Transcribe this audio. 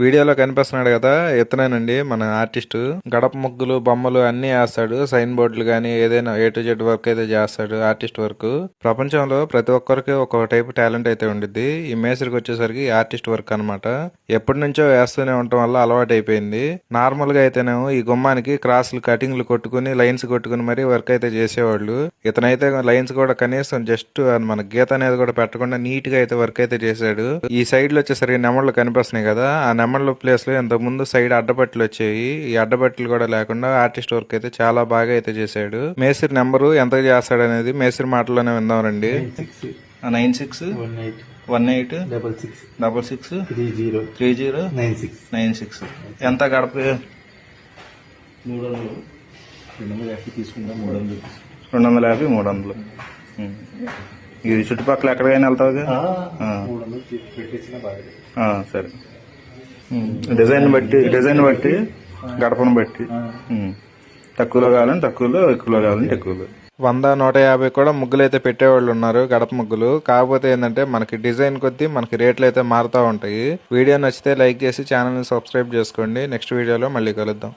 వీడియోలో కనిపిస్తున్నాడు కదా ఇతనేనండి మన ఆర్టిస్ట్. గడప ముగ్గులు బొమ్మలు అన్ని వేస్తాడు. సైన్ బోర్డులు కానీ ఏదైనా ఏ టు జెడ్ వర్క్ అయితే చేస్తాడు ఆర్టిస్ట్ వర్క్. ప్రపంచంలో ప్రతి ఒక్కరికి ఒక టైప్ టాలెంట్ అయితే ఉండిద్ది. ఈ మేసరికి వచ్చేసరికి ఆర్టిస్ట్ వర్క్ అన్నమాట. ఎప్పటి నుంచో వేస్తూనే ఉండటం వల్ల అలవాటు అయిపోయింది. నార్మల్గా అయితేనేమో ఈ గుమ్మానికి క్రాస్లు కటింగ్లు కొట్టుకుని లైన్స్ కొట్టుకుని మరీ వర్క్ అయితే చేసేవాళ్ళు. ఇతనైతే లైన్స్ కూడా కనీసం జస్ట్ మన గీత అనేది కూడా పెట్టకుండా నీట్గా అయితే వర్క్ అయితే చేశాడు. ఈ సైడ్లో వచ్చేసరికి నెమళ్ళు కనిపిస్తున్నాయి కదా ఆ నెమళ్ళ ప్లేస్లో ఇంతకు ముందు సైడ్ అడ్డపట్లు వచ్చాయి ఈ అడ్డపట్లు కూడా లేకుండా ఆర్టిస్ట్ వర్క్ అయితే చాలా బాగా అయితే చేశాడు. మేస్త్రి నెంబరు ఎంత చేస్తాడు అనేది మేస్త్రి మాటలోనే విందాం రండి. Nine six. One eight. Double six. Double six. Three zero. Three zero. Nine six. Nine six. ఎంత గడప? మూడు వందలు. రెండు వందల యాభై మూడు వందలు. రెండు వందల యాభై మూడు వందలు. ఉం. ఇది చుట్టుపక్కల ఎక్కడికైనా వెళ్తావుగా? ఆ, సరే. డిజైన్ బట్టి డిజైన్ బట్టి గడపను బట్టి. తక్కువలో కావాలంటే తక్కువలో ఎక్కువలో కావాలంటే ఎక్కువలో. వంద నూట యాభై కూడా ముగ్గులు అయితే పెట్టేవాళ్ళు ఉన్నారు గడప ముగ్గులు. కాకపోతే ఏంటంటే మనకి డిజైన్ కొద్దీ మనకి రేట్లు అయితే మారుతూ ఉంటాయి. వీడియో నచ్చితే లైక్ చేసి ఛానల్ని సబ్స్క్రైబ్ చేసుకోండి. నెక్స్ట్ వీడియోలో మళ్ళీ కలుద్దాం.